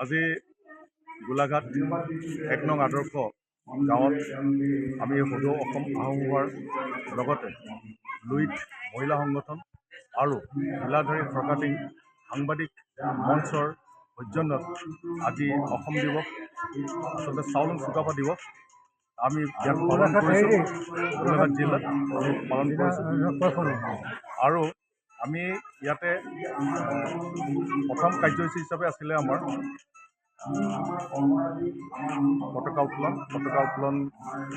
আজি গোলাঘাট এক নং আদৰ্শ গাঁৱত আমি সদৌ অসম আহোম হোৱাৰ লগতে লুইট মহিলা সংগঠন আৰু লীলাধাৰী ফৰকাটিং সাংবাদিক মঞ্চৰ সৌজন্যত আজি অসম দিৱস আচলতে চাউলুং চুকাফা দিৱস আমি পালন কৰিছোঁ। গোলাঘাট জিলাত পালন কৰিছোঁ। আৰু আমি ইয়াতে প্ৰথম কাৰ্যসূচী হিচাপে আছিলে আমাৰ পতাকা উত্তোলন। পতাকা উত্তোলন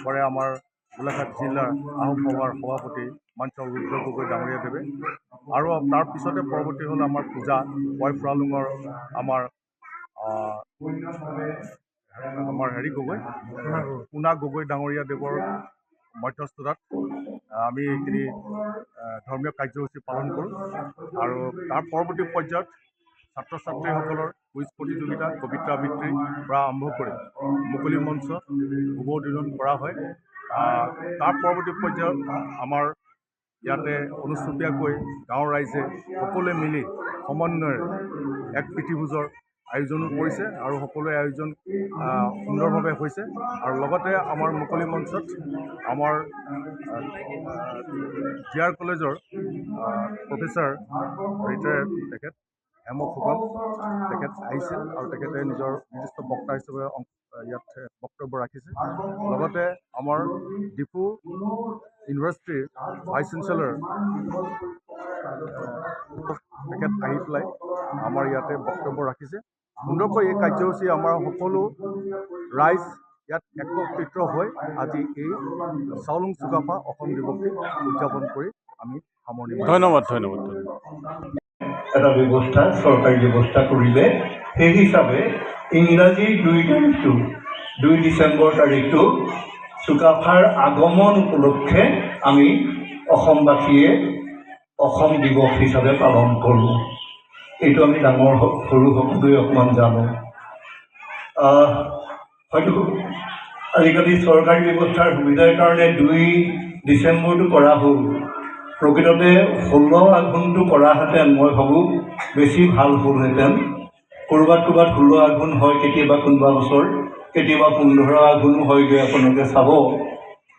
কৰে আমাৰ গোলাঘাট জিলাৰ আহোম সভাৰ সভাপতি মঞ্চ ৰুদ্ৰ গগৈ ডাঙৰীয়াদেৱে আৰু তাৰ পিছতে পৰৱৰ্তী হ'ল আমাৰ পূজা বয় ফুৰালুঙৰ আমাৰ আমাৰ হেৰি গগৈ পোনা গগৈ ডাঙৰীয়া দেৱৰ মধ্যস্থতাত আমি এইখিনি ধৰ্মীয় কাৰ্যসূচী পালন কৰোঁ আৰু তাৰ পৰৱৰ্তী পৰ্যায়ত ছাত্ৰ ছাত্ৰীসকলৰ কুইজ প্ৰতিযোগিতা কবিতা আবৃত্তিৰ পৰা আৰম্ভ কৰি মুকলি মঞ্চ উদ্বোধন কৰা হয়। তাৰ পৰৱৰ্তী পৰ্যায়ত আমাৰ ইয়াতে অনুষ্টুপীয়াকৈ গাঁৱৰ ৰাইজে সকলোৱে মিলি সমন্বয়েৰে এক প্ৰীতিভোজৰ আয়োজনো কৰিছে আৰু সকলোৱে আয়োজন সুন্দৰভাৱে হৈছে। আৰু লগতে আমাৰ মুকলি মঞ্চত আমাৰ জি আৰ কলেজৰ প্ৰফেচাৰ ৰিটায়াৰ্ড তেখেত হেম ফুকন তেখেত আহিছিল আৰু তেখেতে নিজৰ নিৰ্দিষ্ট বক্তা হিচাপে ইয়াত বক্তব্য ৰাখিছে। লগতে আমাৰ ডিফু ইউনিভাৰ্চিটিৰ ভাইচ চেঞ্চেলৰ তেখেত আহি পেলাই আমাৰ ইয়াতে বক্তব্য ৰাখিছে। সুন্দৰকৈ এই কাৰ্যসূচী আমাৰ সকলো ৰাইজ ইয়াত একত্ৰিত হৈ আজি এই চাউলুং চুকাফা অসম দিৱসী উদযাপন কৰি আমি সামৰণি ধন্যবাদ ধন্যবাদ এটা ব্যৱস্থা চৰকাৰী ব্যৱস্থা কৰিলে সেই হিচাপে ইংৰাজীৰ দুই তাৰিখটো দুই ডিচেম্বৰ তাৰিখটো চুকাফাৰ আগমন উপলক্ষে আমি অসমবাসীয়ে অসম দিৱস হিচাপে পালন কৰোঁ। এইটো আমি ডাঙৰ স- সৰু সকলোৱে অকণমান জানো। হয়তো আজিকালি চৰকাৰী ব্যৱস্থাৰ সুবিধাৰ কাৰণে দুই ডিচেম্বৰটো কৰা হ'ল। প্ৰকৃততে ষোল্ল আঘোণটো কৰাহেঁতেন মই ভাবোঁ বেছি ভাল হ'লহেঁতেন। ক'ৰবাত ক'ৰবাত ষোল্ল আঘোণ হয় কেতিয়াবা কোনোবা বছৰ কেতিয়াবা পোন্ধৰ আঘোণো হয়গৈ আপোনালোকে চাব।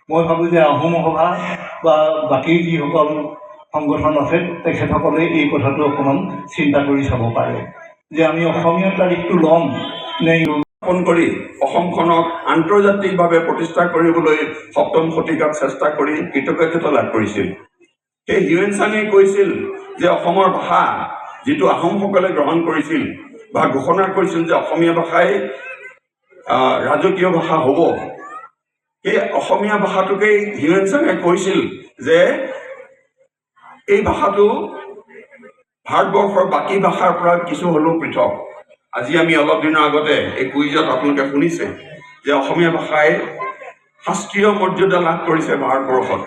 মই ভাবোঁ যে আহোম সভা বা বাকী যিসকল সংগঠন আছে তেখেতসকলে এই কথাটো অকণমান চিন্তা কৰি চাব পাৰে। যে আমি অসমীয়া তাৰিখটো ল'ম নে স্থাপন কৰি অসমখনক আন্তৰ্জাতিকভাৱে প্ৰতিষ্ঠা কৰিবলৈ সপ্তম শতিকাত চেষ্টা কৰি কৃতকাৰ্যতা লাভ কৰিছিল। সেই হিউৱেন চাঙে কৈছিল যে অসমৰ ভাষা যিটো আহোমসকলে গ্ৰহণ কৰিছিল বা ঘোষণা কৰিছিল যে অসমীয়া ভাষাই ৰাজকীয় ভাষা হ'ব সেই অসমীয়া ভাষাটোকেই হিউৱেন চাঙে কৈছিল যে এই ভাষাটো ভাৰতবৰ্ষৰ বাকী ভাষাৰ পৰা কিছু হ'লেও পৃথক। আজি আমি অলপ দিনৰ আগতে এই কুইজত আপোনালোকে শুনিছে যে অসমীয়া ভাষাই শাস্ত্ৰীয় মৰ্যাদা লাভ কৰিছে ভাৰতবৰ্ষত।